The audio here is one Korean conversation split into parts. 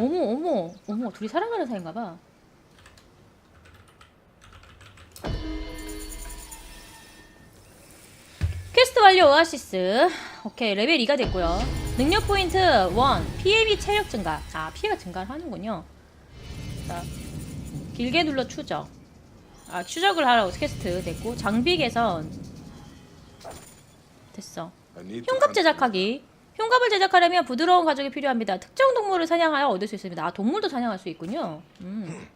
어머 어머 어머 둘이 사랑하는 사이인가 봐. 퀘스트 완료 오아시스. 오케이 레벨 2가 됐고요. 능력 포인트 1 PM이 체력 증가. 아 피해가 증가를 하는군요. 자 길게 눌러 추적. 아 추적을 하라고 퀘스트 됐고 장비 개선 됐어. 흉갑 제작하기. 흉갑을 제작하려면 부드러운 가죽이 필요합니다. 특정 동물을 사냥하여 얻을 수 있습니다. 아, 동물도 사냥할 수 있군요. 음.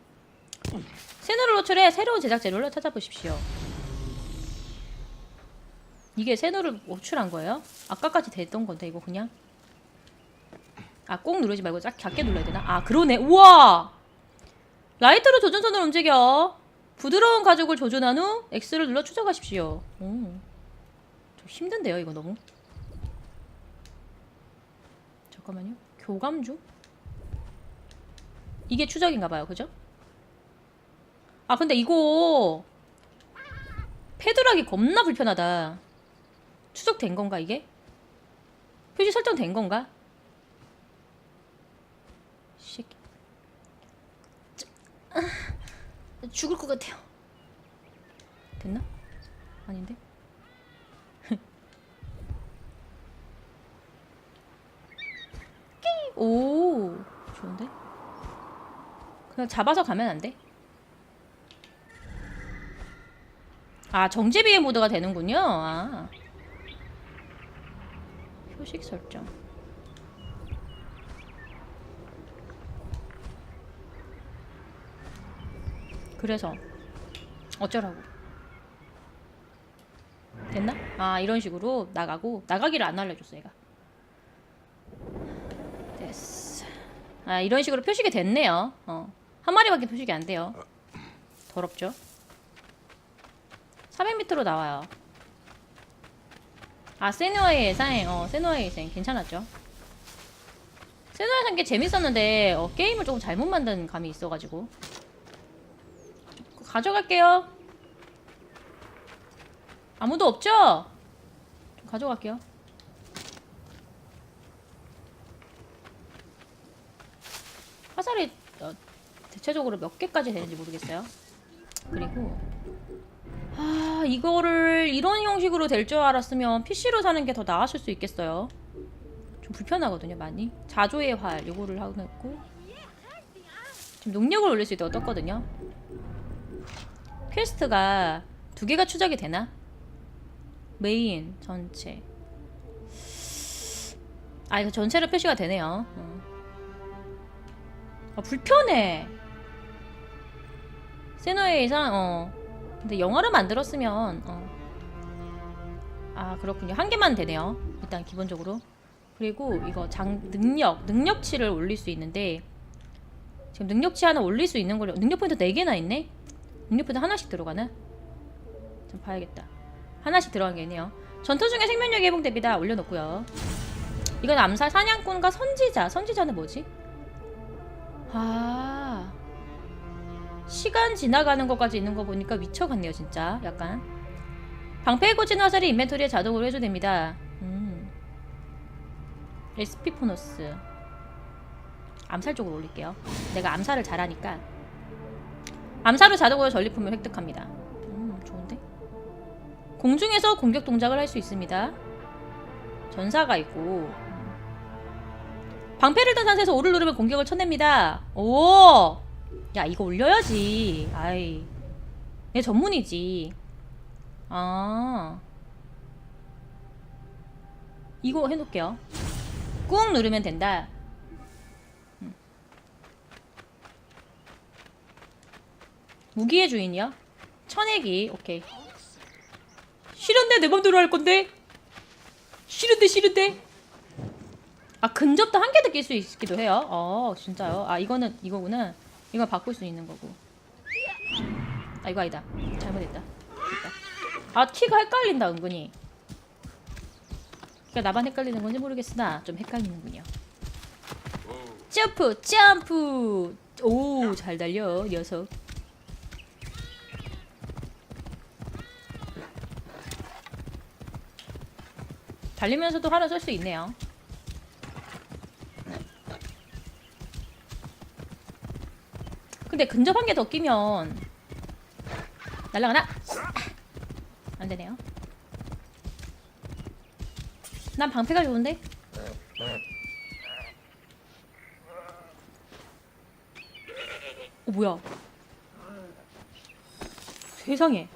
새누를 노출해 새로운 제작 재료를 찾아보십시오. 이게 새누를 노출한 거예요? 아까까지 됐던 건데 이거 그냥. 아, 꼭 누르지 말고 작, 작게 눌러야 되나? 아, 그러네. 우와! 라이트로 조준선을 움직여. 부드러운 가죽을 조준한 후 X를 눌러 추적하십시오. 오. 좀 힘든데요, 이거 너무. 잠깐만요. 교감 중? 이게 추적인가 봐요. 그죠? 아, 근데 이거 패드락이 겁나 불편하다. 추적된 건가 이게? 표시 설정된 건가? 새끼. 저- 아, 죽을 것 같아요. 됐나? 아닌데? 오 좋은데? 그냥 잡아서 가면 안 돼? 아 정제비의 모드가 되는군요. 아. 표식 설정. 그래서 어쩌라고? 됐나? 아 이런 식으로 나가고 나가기를 안 알려줬어 얘가. 됐어. 아 이런 식으로 표식이 됐네요. 어. 한 마리밖에 표식이 안 돼요. 더럽죠? 400m로 나와요. 아 세누아의 예상, 어 세누아의 예상 괜찮았죠? 세누아의 예상 게 재밌었는데 어, 게임을 조금 잘못 만든 감이 있어가지고 가져갈게요. 아무도 없죠? 좀 가져갈게요. 화살이 어, 대체적으로 몇 개까지 되는지 모르겠어요. 그리고 아 이거를 이런 형식으로 될 줄 알았으면 PC로 사는 게 더 나았을 수 있겠어요. 좀 불편하거든요 많이. 자조의 활 요거를 하고 있고 지금 능력을 올릴 수 있도록 떴거든요. 퀘스트가 두 개가 추적이 되나? 메인 전체. 아 이거 전체로 표시가 되네요. 어. 아 불편해. 세노의 이상 어. 근데 영화를 만들었으면 어. 아 그렇군요. 한 개만 되네요. 일단 기본적으로. 그리고 이거 장 능력 능력치를 올릴 수 있는데 지금 능력치 하나 올릴 수 있는 걸 능력 포인트 4개나 있네. 능력 포인트 하나씩 들어가나? 좀 봐야겠다. 하나씩 들어간 게 있네요. 전투 중에 생명력이 회복됩니다. 올려놓고요. 이건 암살 사냥꾼과 선지자. 선지자는 뭐지? 아. 시간 지나가는 것까지 있는 거 보니까 미쳐 같네요 진짜. 약간. 꽂힌 화살이 인벤토리에 자동으로 해줘됩니다. 음. 보너스. 암살 쪽으로 올릴게요. 내가 암살을 잘하니까. 암살을 자동으로 전리품을 획득합니다. 음 좋은데? 공중에서 공격 동작을 할 수 있습니다. 전사가 있고 방패를 든 상태에서 오를 누르면 공격을 쳐냅니다. 오! 야, 이거 올려야지. 아이. 얘 전문이지. 아. 이거 해놓을게요. 꾹 누르면 된다. 음. 무기의 주인이요? 천액이. 오케이. 싫은데 내 맘대로 할 건데? 싫은데 싫은데? 아 근접도 한 개도 낄수 있기도 해요. 어 진짜요? 아 이거는 이거구나. 이거 바꿀 수 있는 거고. 아 이거 아니다. 잘못했다. 됐다. 아 키가 헷갈린다 은근히. 그러니까 나만 헷갈리는 건지 모르겠으나 좀 헷갈리는군요. 점프 점프. 오 잘 달려 녀석. 달리면서도 활을 쏠수 있네요. 근데 근접 한 개 더 끼면 날라가나? 안 되네요. 난 방패가 좋은데? 어 뭐야? 세상에.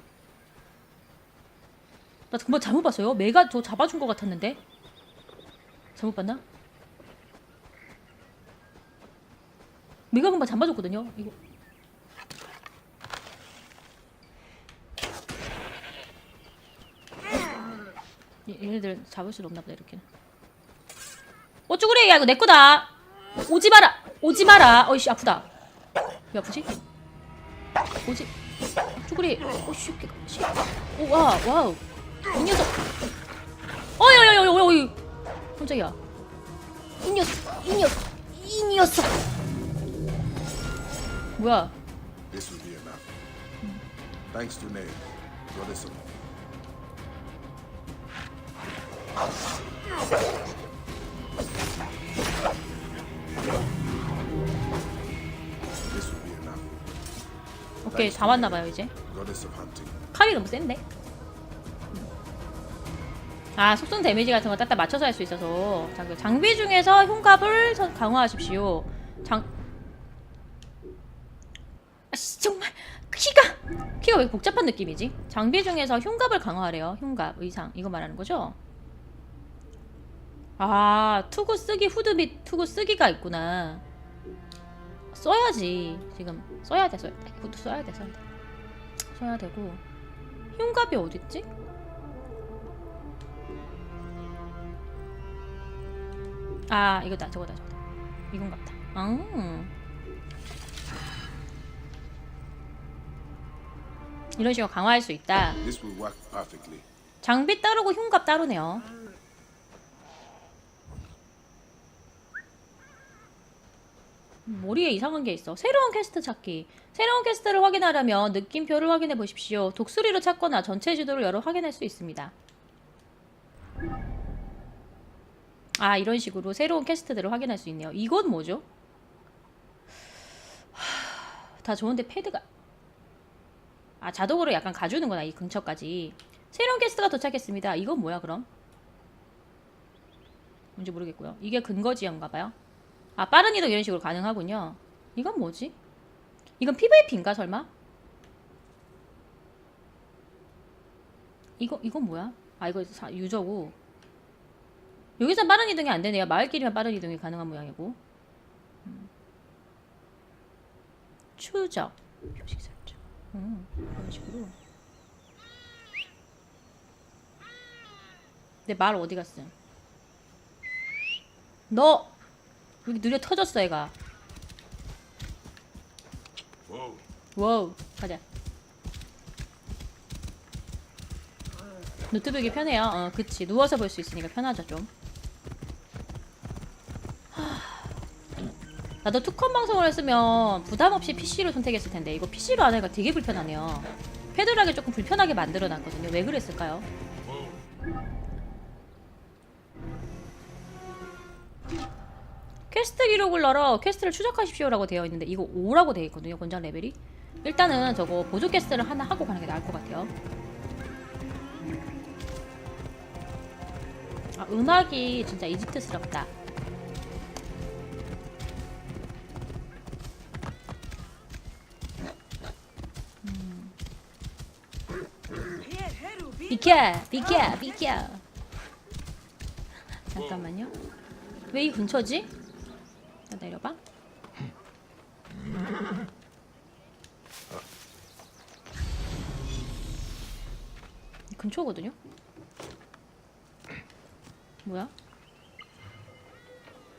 나 정말 잘못 봤어요. 메가 저 잡아준 것 같았는데. 잘못 봤나? 메가 금방 잡아줬거든요. 이거. 얘- 얘네들 잡을 수는 없나 보다 이렇게는. 어 쭈구리 야 이거 내 거다. 오지 마라. 오지 마라. 어이씨 아프다. 왜 아프지? 오지. 쭈구리. 오씨. 씨. 오 와. 와우. 이 녀석. 어여여여여. 깜짝이야. 이 녀석. 이 녀석. 이 녀석. 뭐야? This will be enough. Thanks to goddess of This will 오케이 다 왔나 봐요 이제. 칼이 너무 센데? 아 속성 데미지 같은 거 딱딱 맞춰서 할 수 있어서 자, 그 장비 중에서 흉갑을 선- 강화하십시오 장... 아씨 정말 키가 키가 왜 복잡한 느낌이지? 장비 중에서 흉갑을 강화하래요 흉갑 의상 이거 말하는 거죠? 아 투구 쓰기 후드 및 투구 쓰기가 있구나. 써야지. 지금 써야 돼 써야 돼. 이것도 써야 돼 써야 돼. 써야 되고. 흉갑이 어딨지? 아 이거다 저거다 저거다. 이건 같다. 아 이런 식으로 강화할 수 있다. 장비 따르고 흉갑 따르네요 머리에 이상한 게 있어. 새로운 퀘스트 찾기. 새로운 퀘스트를 확인하려면 느낌표를 확인해 보십시오. 독수리로 찾거나 전체 지도를 열어 확인할 수 있습니다. 아 이런 식으로 새로운 퀘스트들을 확인할 수 있네요. 이건 뭐죠? 하, 다 좋은데 패드가. 아 자동으로 약간 가주는구나 이 근처까지. 새로운 퀘스트가 도착했습니다. 이건 뭐야 그럼? 뭔지 모르겠고요. 이게 근거지역인가봐요 아 빠른 이동 이런 식으로 가능하군요 이건 뭐지? 이건 PVP인가 설마? 이거 이건 뭐야? 아 이거 사- 유저고 여기서 빠른 이동이 안 되네요 마을길이면 빠른 이동이 가능한 모양이고 음. 추적 표식 설정 음, 이런 식으로 내 말 어디 갔음? 너 여기 느려 터졌어 얘가. 와우. 가자. 노트북이 편해요. 어 그치. 누워서 볼 수 있으니까 편하죠 좀. 하, 나도 투컴 방송을 했으면 부담 없이 PC를 선택했을 텐데 이거 PC로 하니까 되게 불편하네요. 하기 조금 불편하게 만들어 놨거든요. 왜 그랬을까요? 퀘스트 기록을 넣어 퀘스트를 추적하십시오라고 되어 있는데 이거 5라고 되어 있거든요 권장 레벨이. 일단은 저거 보조 퀘스트를 하나 하고 가는 게 나을 것 같아요. 아 음악이 진짜 이집트스럽다. 음. 비켜 비켜 비켜. 잠깐만요. 왜 이 근처지? 자, 내려봐. 이 근처거든요. 뭐야?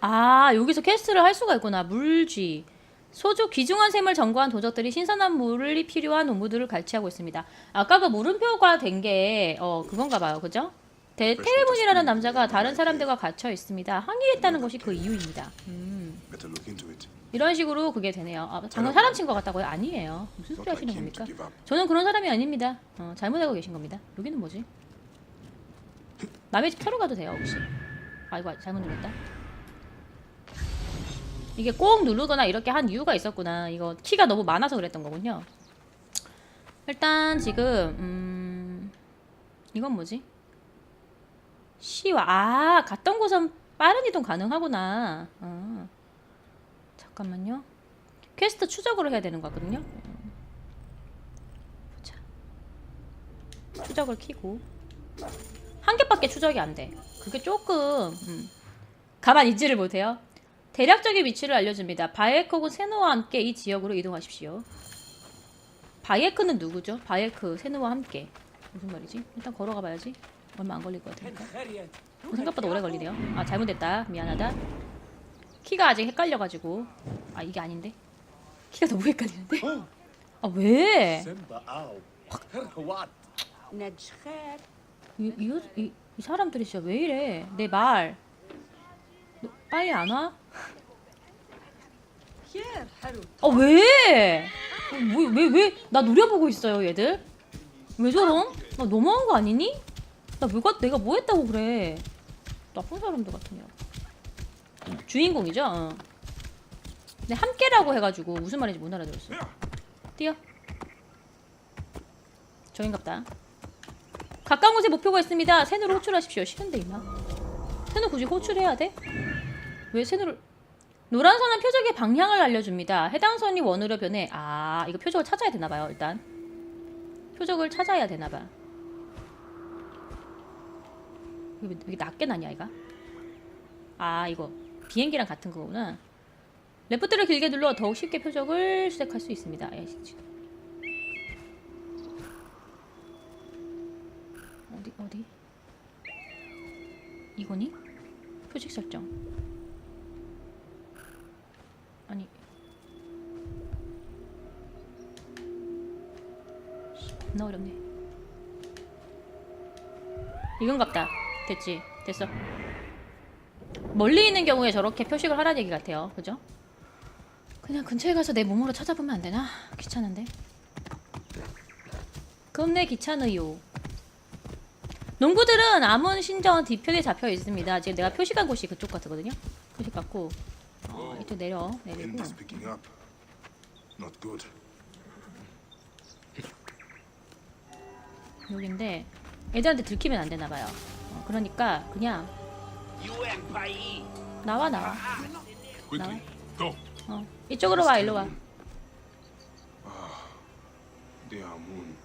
아 여기서 퀘스트를 할 수가 있구나. 물쥐. 소주 귀중한 샘을 점거한 도적들이 신선한 물이 필요한 동물들을 갈취하고 있습니다. 아까 그 물음표가 된 게 어 그건가 봐요. 그죠? 대테레문이라는 남자가 다른 사람들과 갇혀 있습니다. 항의했다는 것이 그 이유입니다. 음, Better look into it. 이런 식으로 그게 되네요. 아, 장난 사람 친 것 같다고요? 아니에요. 무슨 소리 하시는 겁니까? 저는 그런 사람이 아닙니다. 어, 잘못 알고 계신 겁니다. 여기는 뭐지? 남의 집 털어 가도 돼요, 혹시? 아, 이거 잘못 눌렀다. 이게 꼭 누르거나 이렇게 한 이유가 있었구나. 이거 키가 너무 많아서 그랬던 거군요. 일단 지금 음 이건 뭐지? 시와 아 갔던 곳은 빠른 이동 가능하구나. 아, 잠깐만요. 퀘스트 추적으로 해야 되는 거거든요. 음. 보자. 추적을 키고 한 개밖에 추적이 안 돼. 그게 조금 음, 가만 있지를 못해요. 대략적인 위치를 알려줍니다. 바이에크하고 세노와 함께 이 지역으로 이동하십시오. 바이에크는 누구죠? 바이에크 세노와 함께 무슨 말이지? 일단 걸어가 봐야지. 얼마 안 걸릴 것 같으니까. 어, 생각보다 오래 걸리네요. 아 잘못됐다. 미안하다. 키가 아직 헷갈려가지고. 아 이게 아닌데? 키가 너무 헷갈리는데? 아 왜? 이, 이, 이, 이 사람들이 진짜 왜 이래? 내말. 빨리 안 와? 아 왜? 뭐, 왜왜 왜? 나 노려보고 있어요 얘들. 왜 저럼? 나 너무한 거 아니니? 나 뭐가 내가 뭐 했다고 그래? 나쁜 사람들 같은 야. 주인공이죠? 어. 근데 함께라고 해가지고 무슨 말인지 못 알아들었어. 뛰어. 저긴갑다. 가까운 곳에 목표가 있습니다. 새누를 호출하십시오. 싫은데 임마. 새누 굳이 호출해야 돼? 왜 새누를 노란 선은 표적의 방향을 알려줍니다. 해당 선이 원으로 변해. 아, 이거 표적을 찾아야 되나 봐요, 일단. 표적을 찾아야 되나 봐. 이게 왜 낮게 나냐, 이가? 아, 이거 비행기랑 같은 거구나. 레프트를 길게 눌러 더욱 쉽게 표적을 수색할 수 있습니다. 야, 진짜. 어디 어디? 이거니? 표식 설정. 아니 씨, 겁나 어렵네 이건갑다 됐지 됐어 멀리 있는 경우에 저렇게 표식을 하라는 얘기 같아요. 그죠? 그냥 근처에 가서 내 몸으로 찾아보면 안 되나? 귀찮은데. 겁내 귀찮어요. 농구들은 암원 신전 뒤편에 잡혀 있습니다. 지금 내가 표식한 곳이 그쪽 같거든요. 표식 같고. 어, 이쪽 내려. 내리고. 여기인데 애들한테 들키면 안 되나 봐요. 어, 그러니까 그냥 나와 나와. Quickly, go. 어, 이쪽으로 와 일로 와. Moon,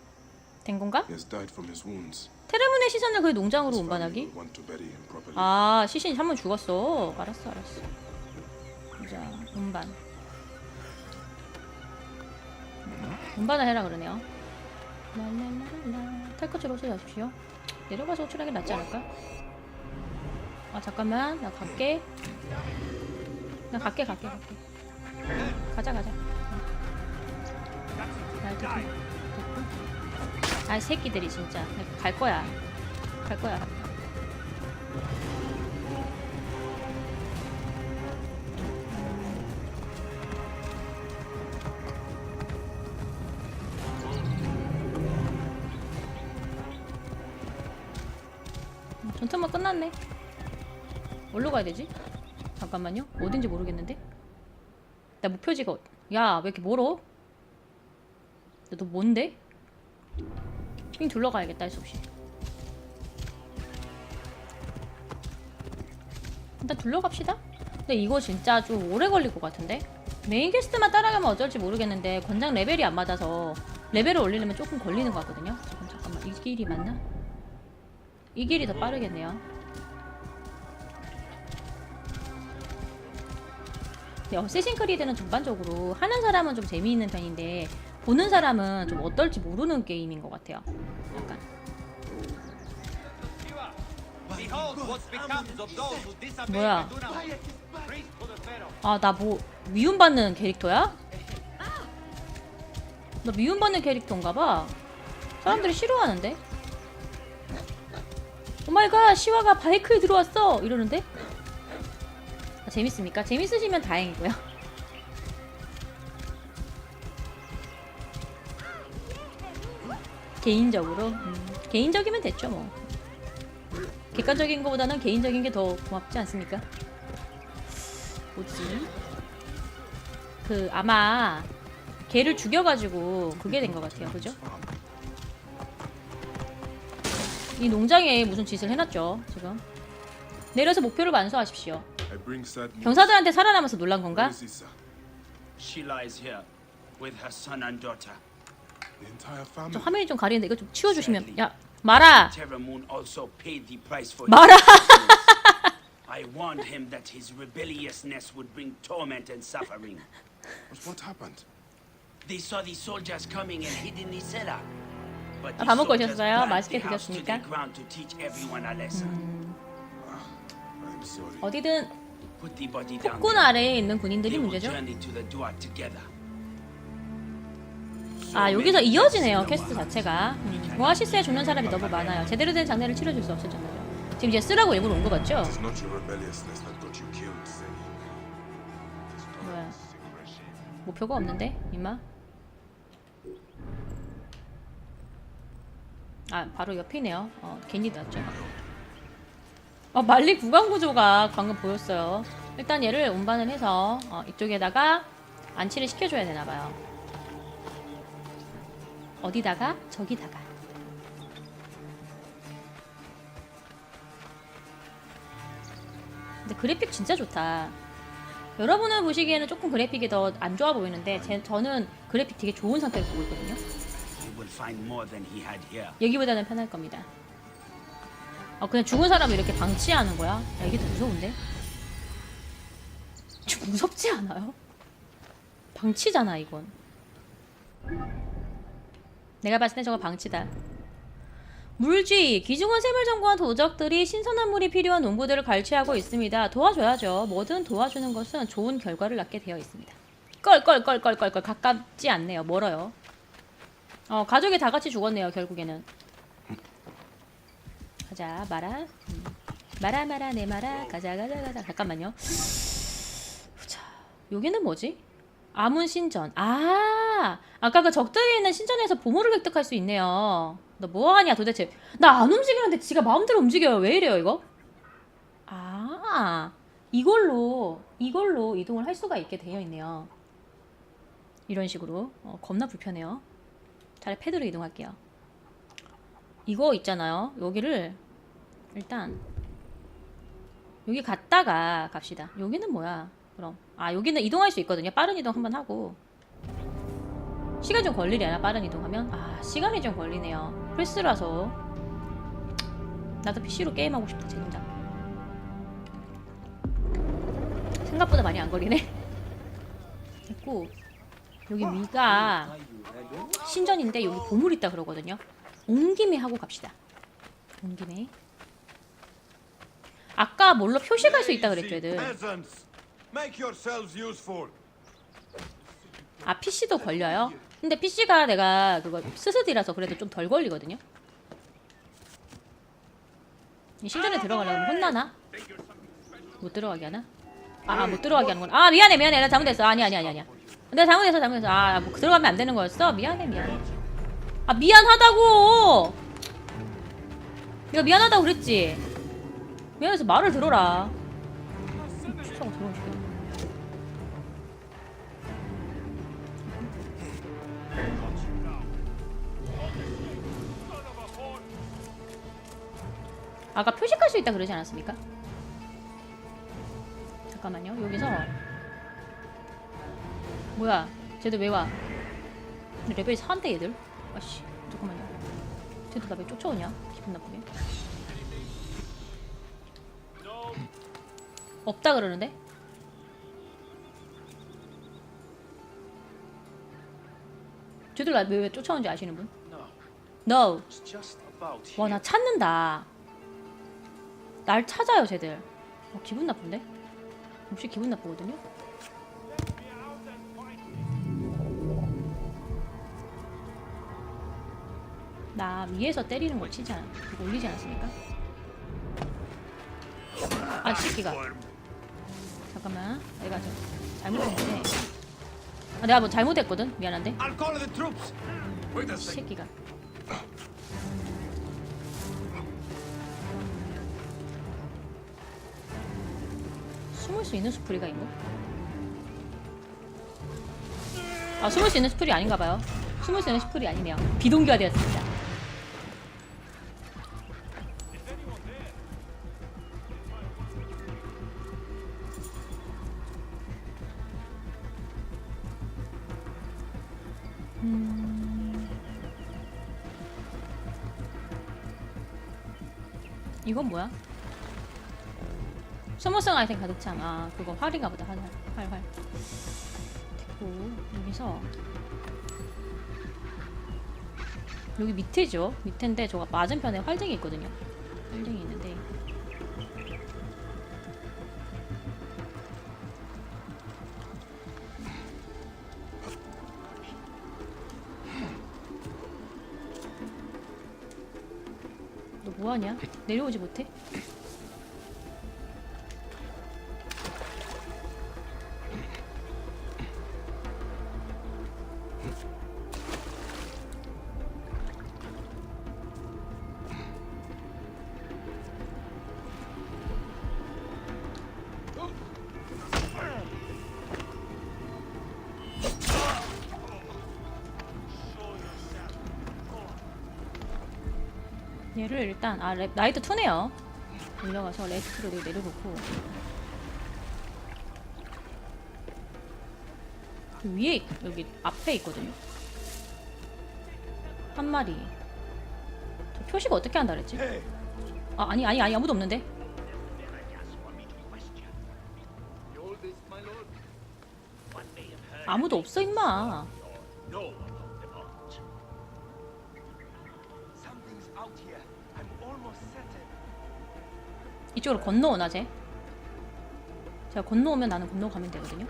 된 건가? he has died from his wounds. 테레문의 시선을 그 농장으로 His family 운반하기? will want to bury him properly. 아 시신이 한번 죽었어. 알았어 알았어. 자 운반. 운반을 해라 그러네요. 랄랄랄라. 탈거치로 호출하십시오. 내려가서 호출하기 낫지 않을까? 아 잠깐만 나 갈게. 나 갈게 갈게 갈게. 가자 가자. 날 됐고. 됐고. 아 새끼들이 진짜 나갈 거야. 갈 거야. 되지? 잠깐만요. 어딘지 모르겠는데. 나 목표지가 어- 야, 왜 이렇게 멀어? 너, 너 뭔데? 삥 둘러가야겠다, 할수 없이. 일단 둘러갑시다. 근데 이거 진짜 좀 오래 걸릴 것 같은데? 메인 퀘스트만 따라가면 어쩔지 모르겠는데 권장 레벨이 안 맞아서 레벨을 올리려면 조금 걸리는 것 같거든요. 잠깐 잠깐만 이 길이 맞나? 이 길이 더 빠르겠네요. 어쌔신 크리드는 전반적으로 하는 사람은 좀 재미있는 편인데 보는 사람은 좀 어떨지 모르는 게임인 것 같아요. 약간 뭐야? 아 나 뭐 미움받는 캐릭터야? 나 미움받는 캐릭터인가 봐. 사람들이 싫어하는데? 오마이갓 시와가 바이크에 들어왔어 이러는데? 아, 재밌습니까? 재밌으시면 다행이고요. 개인적으로 음, 개인적이면 됐죠 뭐. 객관적인 것보다는 개인적인 게 더 고맙지 않습니까? 뭐지? 그 아마 걔를 죽여가지고 그게 된 것 같아요. 그죠? 이 농장에 무슨 짓을 해놨죠 지금. 내려서 목표를 완수하십시오. I bring sad news. 경사들한테 살아남아서 놀란 Where 건가? is Issa? She lies here with her son and daughter. The entire 저 family. 화면이 좀 가리는데 이거 좀 치워주시면 야 말아 Terra Moon also paid the price for 말아 I warned him that his rebelliousness would bring torment and suffering. But what happened? They saw the soldiers coming and hid in the cellar. But 아, the 밥 먹고 soldiers 오셨어요? burned 맛있게 the house to 드셨습니까? the ground to teach everyone a lesson. 어디든. 폭군. 아래에 있는 군인들이 문제죠. 아 여기서 이어지네요 퀘스트 자체가 음, 오아시스에 죽는 사람이 너무 많아요 제대로 된 장례를 치러줄 수 정도죠 지금 이제 쓰라고 일부러 온거 같죠? 뭐야 목표가 없는데 임마 아 바로 옆이네요 어 괜히 났죠 어 말리 구간 구조가 방금 보였어요. 일단 얘를 운반을 해서 어, 이쪽에다가 안치를 시켜줘야 되나봐요. 어디다가? 저기다가. 근데 그래픽 진짜 좋다. 여러분은 보시기에는 조금 그래픽이 더 안 좋아 보이는데 제, 저는 그래픽 되게 좋은 상태로 보고 있거든요. 여기보다는 편할 겁니다. 아 그냥 죽은 사람을 이렇게 방치하는 거야? 야, 이게 더 무서운데? 좀 무섭지 않아요? 방치잖아 이건. 내가 봤을 때 저거 방치다. 물쥐, 기중원 세물정보원 도적들이 신선한 물이 필요한 농부들을 갈취하고 있습니다. 도와줘야죠. 뭐든 도와주는 것은 좋은 결과를 낳게 되어 있습니다. 껄껄껄껄껄껄 가깝지 않네요. 멀어요. 어 가족이 다 같이 죽었네요. 결국에는. 가자 마라. 음. 마라 마라 내 마라 가자 가자 가자. 잠깐만요. 자 여기는 뭐지? 아문 신전. 아 아까 그 적들이 있는 신전에서 보물을 획득할 수 있네요. 너 뭐하냐 도대체? 나 안 움직이는데 지가 마음대로 움직여요. 왜 이래요 이거? 아 이걸로 이걸로 이동을 할 수가 있게 되어 있네요. 이런 식으로 어, 겁나 불편해요. 차라리 패드로 이동할게요. 이거 있잖아요. 여기를 일단 여기 갔다가 갑시다. 여기는 뭐야? 그럼 아 여기는 이동할 수 있거든요. 빠른 이동 한번 하고 시간 좀 걸리려나 빠른 이동하면 아 시간이 좀 걸리네요. 플스라서 나도 PC로 게임하고 싶다 재밌다. 생각보다 많이 안 걸리네. 됐고 여기 위가 신전인데 여기 보물 있다 그러거든요. 온 김에 하고 갑시다. 온 김에. 아까 뭘로 표식할 수 있다 그랬죠, 애들. 아 PC도 걸려요? 근데 PC가 내가 그거 스스디라서 그래도 좀 덜 걸리거든요. 이 신전에 들어가려면 혼나나? 못 들어가게 하나? 아 못 들어가게 하는구나. 아 미안해 미안해 나 잘못했어. 아니 아니 아니 아니야. 내가 잘못했어 잘못했어. 아 뭐, 들어가면 안 되는 거였어? 미안해 미안해. 아 미안하다고. 내가 미안하다고 그랬지. 미안해서 말을 들어라. 추석 들어오시네 아까 표식할 수 있다 그러지 않았습니까? 잠깐만요. 여기서 뭐야? 쟤들 왜 와? 레벨 4인데 얘들? 아씨 잠깐만요. 쟤들 나 왜 쫓아오냐? 기분 나쁘게. 없다 그러는데? 쟤들 나왜 쫓아오는지 아시는 분? No. 와, 나 찾는다. 날 찾아요, 쟤들. 어, 기분 나쁜데? 혹시 기분 나쁘거든요? 나 위에서 때리는 걸 치지. 이거 올리지 않았습니까? 아, 새끼가. 잠깐만. 내가 좀 잘못했는데. 아, 내가 뭐 잘못했거든? 미안한데? 이 second. 새끼가. 숨을 수 있는 수프리가 있고? 아 숨을 수 있는 스프리 아닌가 봐요. 숨을 수 있는 스프리 아니네요. 비동기화 되었습니다. 이건 뭐야? 소모성 아이템 가득 참. 아 그거 활인가 보다. 활, 활, 활. 됐고 여기서 여기 밑에죠. 밑인데 저가 맞은편에 활쟁이 있거든요. 활쟁이 있는데 뭐하냐? 내려오지 못해? 얘를 일단 아 랩, 나이트 2네요. 올라가서 레스트로 여기 내려놓고 그 위에 있- 여기 앞에 있거든요. 한 마리. 저 표시가 어떻게 한다 그랬지? 아 아니 아니 아니 아무도 없는데. 아무도 없어 임마. 이쪽으로 건너오나 쟤? 제가 건너오면 나는 건너가면 되거든요.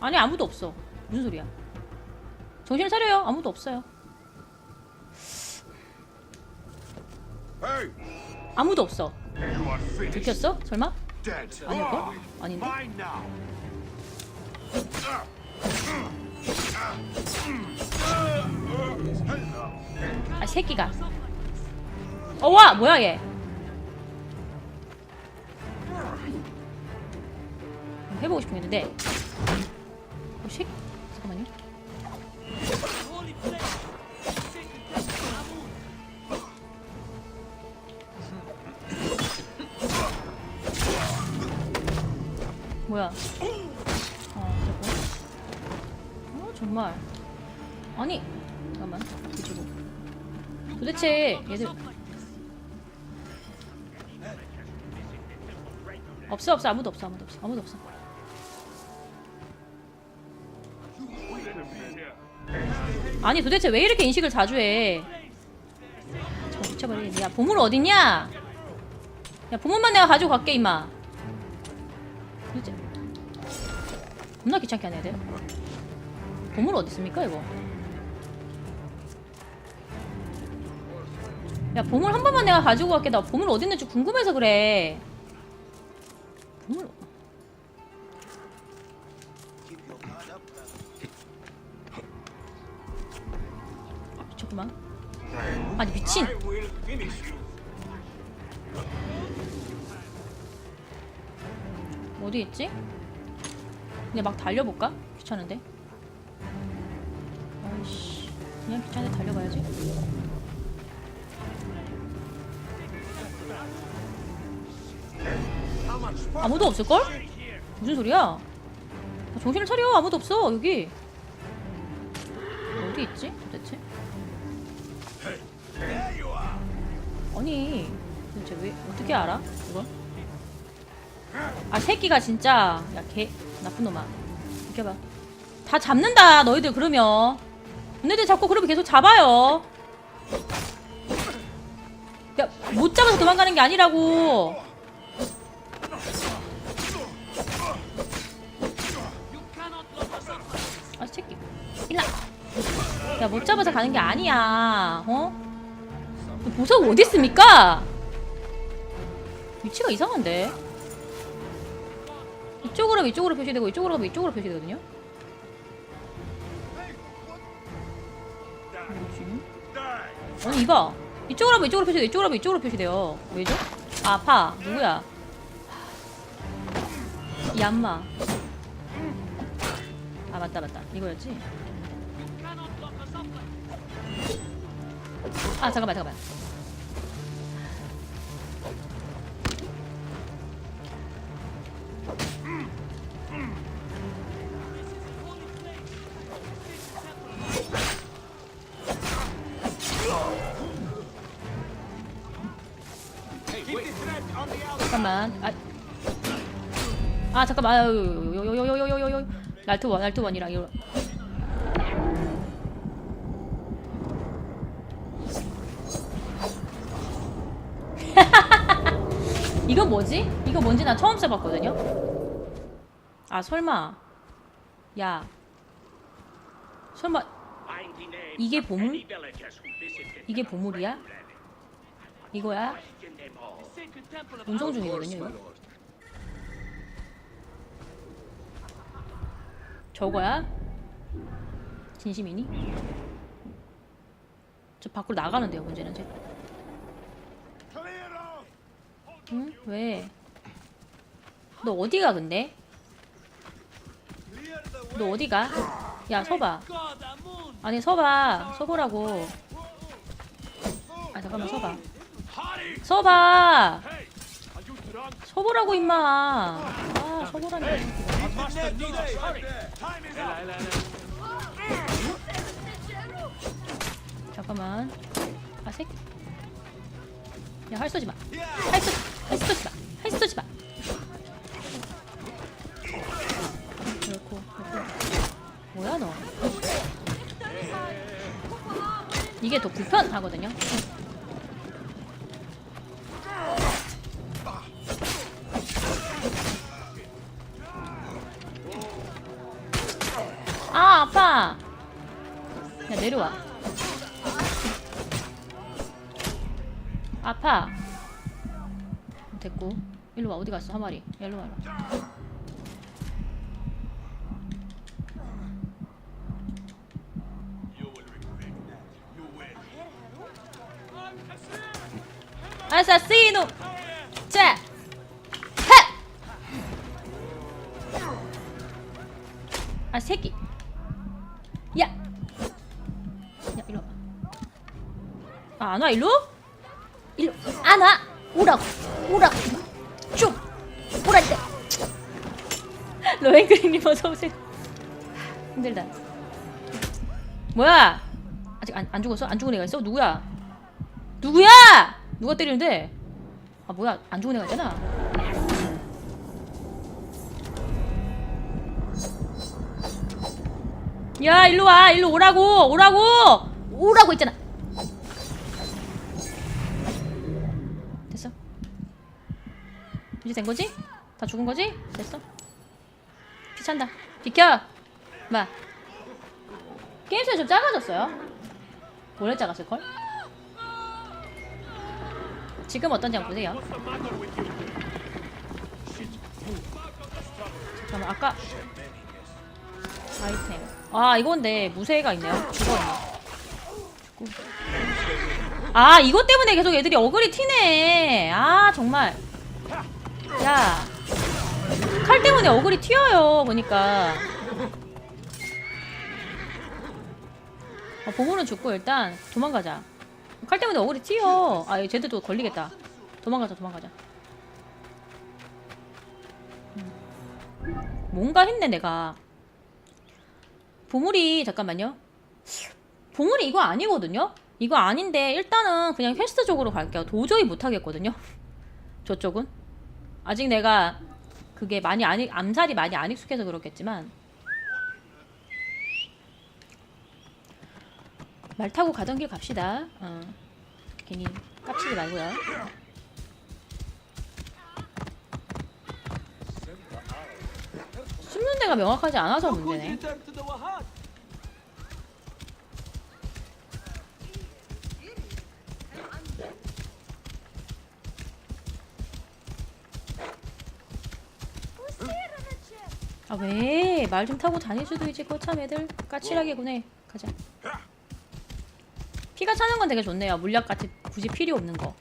아니 아무도 없어. 무슨 소리야? 정신 차려요. 아무도 없어요. 아무도 없어. 들켰어? 설마? 아닐까? 아닌데? 아 새끼가. 어와 뭐야 얘? 해보고 싶은 게 있는데. 어 새끼 잠깐만요. 뭐야? 어. 어 정말. 아니 잠깐만 뒤지고. 도대체 얘들 없어 없어. 아무도 없어 아무도 없어. 아무도 없어. 아니 도대체 왜 이렇게 인식을 자주 해? 저 미쳐버리겠네. 야 보물 어딨냐? 야 보물만 내가 가지고 갈게 임마. 도대체. 겁나 귀찮게 하네 애들. 보물 어디 있습니까 이거 야 보물 한 번만 내가 가지고 갈게 나 보물 어디 있는지 궁금해서 그래 보물 아 미쳤구만 아니 미친. 어디 있지? 그냥 막 달려볼까? 귀찮은데 아이씨 그냥 귀찮은데 달려봐야지 아무도 없을걸? 무슨 소리야? 아, 정신을 차려 아무도 없어 여기 어디 있지 도대체? 아니 도대체 왜 어떻게 알아 이걸? 아 새끼가 진짜 야 개 나쁜 놈아 비켜봐 다 잡는다 너희들 그러면 너희들 자꾸 그러면 계속 잡아요 야 못 잡아서 도망가는 게 아니라고 일라 야 못 잡아서 가는 게 아니야 어? 보석 어디 있습니까? 위치가 이상한데 이쪽으로 하면 이쪽으로 표시되고 이쪽으로 가면 이쪽으로 표시되거든요 뭐지? 아니 이봐 이쪽으로 하면 이쪽으로 표시돼 이쪽으로 하면 이쪽으로 표시돼요 왜죠? 아, 아파 누구야 얌마. 아 맞다 맞다 이거였지. 아 잠깐만 잠깐만. 잠깐만. 아, 아 잠깐만. 아유, 요요요요요요요. 날트 원, 날트 원이랑 이거. 이건 뭐지? 이거 뭔지 나 처음 써봤거든요. 아 설마. 야. 설마 이게 보물? 이게 보물이야? 이거야? 운송 중이거든요. 이거. 저거야? 진심이니? 저 밖으로 나가는데요. 문제는 제. 응? 왜? 너 어디가 근데? 너 어디가? 야 서봐. 아니 서봐. 서보라고. 아 잠깐만 서봐. 서봐. 서보라고 임마. 아 서보라니. 잠깐만. 아 새끼. 야활 쏘지 마. 활 쏘. 활 쏘지 마. 활 쏘지 마. 그렇고 그렇고. 뭐야 너? 이게 더 불편하거든요. 아 아파. 야 내려와. 아파. 됐고. 일로 와 어디 갔어 한 마리. 야, 일로 와라. 아사시노. 자. 하. 아 새끼. 야. 야 일로 와. 아 안 와 일로? 일로 안 와. 오라고. 오라고. 좀. 오란다. 로엔그린님 어서 오세요. 힘들다. 뭐야? 아직 안, 안 죽었어? 안 죽은 애가 있어? 누구야? 누구야? 누가 때리는데? 아 뭐야? 안 죽은 애가 있잖아. 야 일로 와 일로 오라고 오라고 오라고 있잖아 이제 된 거지 다 죽은 거지 됐어 귀찮다 비켜 마 게임 소리 좀 작아졌어요 원래 작았을 걸 지금 어떤지 한번 보세요 잠깐만 아까 아이템. 아 이건데 무쇠가 있네요. 있네. 죽고. 아 이것 때문에 계속 애들이 어글이 튀네. 아 정말. 야. 칼 때문에 어글이 튀어요. 보니까. 어, 보물은 죽고 일단 도망가자. 칼 때문에 어글이 튀어. 아 쟤들 또 걸리겠다. 도망가자 도망가자. 음. 뭔가 했네 내가. 보물이 잠깐만요. 보물이 이거 아니거든요. 이거 아닌데 일단은 그냥 퀘스트 쪽으로 갈게요. 도저히 못 하겠거든요. 저쪽은 아직 내가 그게 많이 안 익- 암살이 많이 안 익숙해서 그렇겠지만 말 타고 가던 길 갑시다. 어. 괜히 깝치지 말고요. 숨는 데가 명확하지 않아서 문제네. 아 왜? 말 좀 타고 다닐 수도 있지 거참 애들 까칠하게 구네. 가자. 피가 차는 건 되게 좋네요. 물약 같이 굳이 필요 없는 거